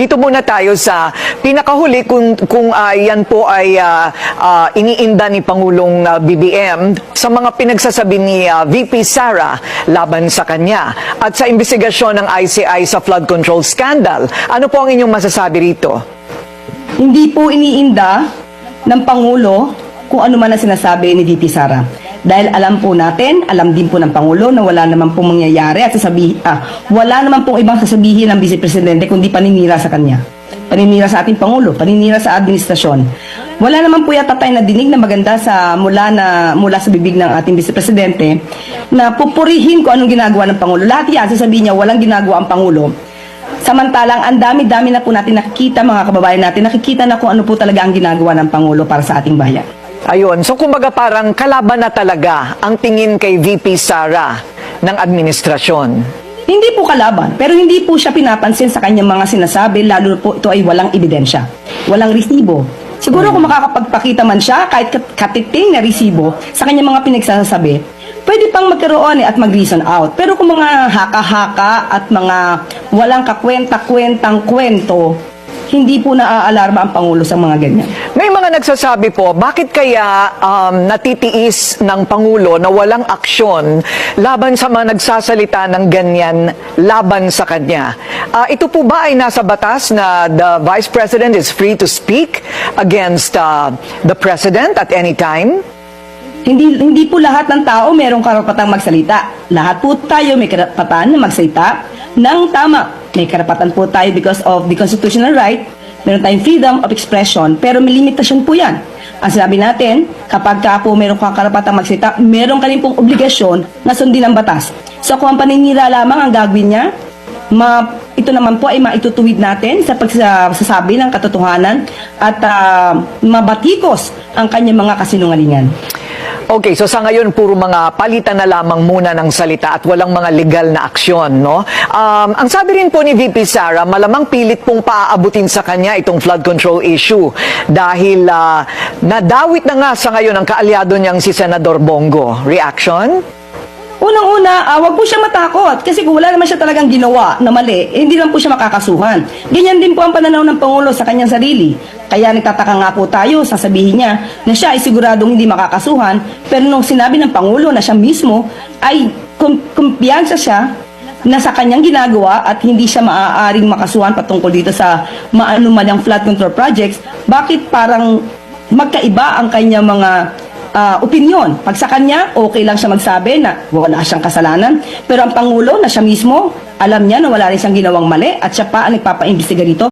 Dito muna tayo sa pinakahuli kung, kung ah, yan po ay ah, ah, iniinda ni Pangulong ah, BBM sa mga pinagsasabi ni ah, VP Sara laban sa kanya at sa investigasyon ng ICI sa flood control scandal. Ano po ang inyong masasabi rito? Hindi po iniinda ng Pangulo kung ano man ang sinasabi ni VP Sara. Dahil alam po natin, alam din po ng Pangulo na wala naman pong mangyayari at sasabihin, ah, wala naman pong ibang sasabihin ng Vice Presidente kundi paninira sa kanya. Paninira sa ating Pangulo, paninira sa administrasyon. Wala naman po yata tayo nadinig na maganda sa mula na mula sa bibig ng ating Vice Presidente na pupurihin kung anong ginagawa ng Pangulo. Lahat yan, sasabihin niya, walang ginagawa ang Pangulo. Samantalang ang dami-dami na po natin nakikita mga kababayan natin, nakikita na kung ano po talaga ang ginagawa ng Pangulo para sa ating bayan. Ayun, so kumbaga parang kalaban na talaga ang tingin kay VP Sara ng administrasyon. Hindi po kalaban, pero hindi po siya pinapansin sa kanyang mga sinasabi, lalo po ito ay walang ebidensya, walang resibo. Siguro kung makakapagpakita man siya, kahit kat- katiting na resibo sa kanyang mga pinagsasabi, pwede pang magkaroon eh at mag-reason out. Pero kung mga haka-haka at mga walang kakwenta-kwentang kwento, hindi po naaalarma ang Pangulo sa mga ganyan. May mga nagsasabi po, bakit kaya um, natitiis ng Pangulo na walang aksyon laban sa mga nagsasalita ng ganyan laban sa kanya? Ah, ito po ba ay nasa batas na the Vice President is free to speak against uh, the President at any time? Hindi hindi po lahat ng tao merong karapatang magsalita. Lahat po tayo may karapatan na magsalita ng tama. May karapatan po tayo because of the constitutional right. Meron tayong freedom of expression, pero may limitasyon po yan. Ang sinabi natin, kapag ka po meron kang karapatang magsalita, meron ka rin pong obligasyon na sundin ang batas. So kung ang paninira lamang ang gagawin niya, ma, ito naman po ay maitutuwid natin sa pagsasabi ng katotohanan at ah, mabatikos ang kanyang mga kasinungalingan. Okay, so sa ngayon puro mga palitan na lamang muna ng salita at walang mga legal na aksyon, no? Um, ang sabi rin po ni VP Sara, malamang pilit pong paaabutin sa kanya itong flood control issue dahil ah, nadawit na nga sa ngayon ang kaalyado niyang si Senador Bongo. Reaction? Unang-una, ah, wag po siya matakot kasi kung wala naman siya talagang ginawa na mali, eh, hindi naman po siya makakasuhan. Ganyan din po ang pananaw ng Pangulo sa kanyang sarili. Kaya nagtataka nga po tayo, sasabihin niya na siya ay siguradong hindi makakasuhan, pero nung sinabi ng Pangulo na siya mismo ay kum- kumpiyansa siya na sa kanyang ginagawa at hindi siya maaaring makasuhan patungkol dito sa maanumalyang flood control projects, bakit parang magkaiba ang kanyang mga ah, opinion. Pag sa kanya, okay lang siya magsabi na wala siyang kasalanan. Pero ang Pangulo na siya mismo, alam niya na wala rin siyang ginawang mali at siya pa ang nagpapaimbestiga dito.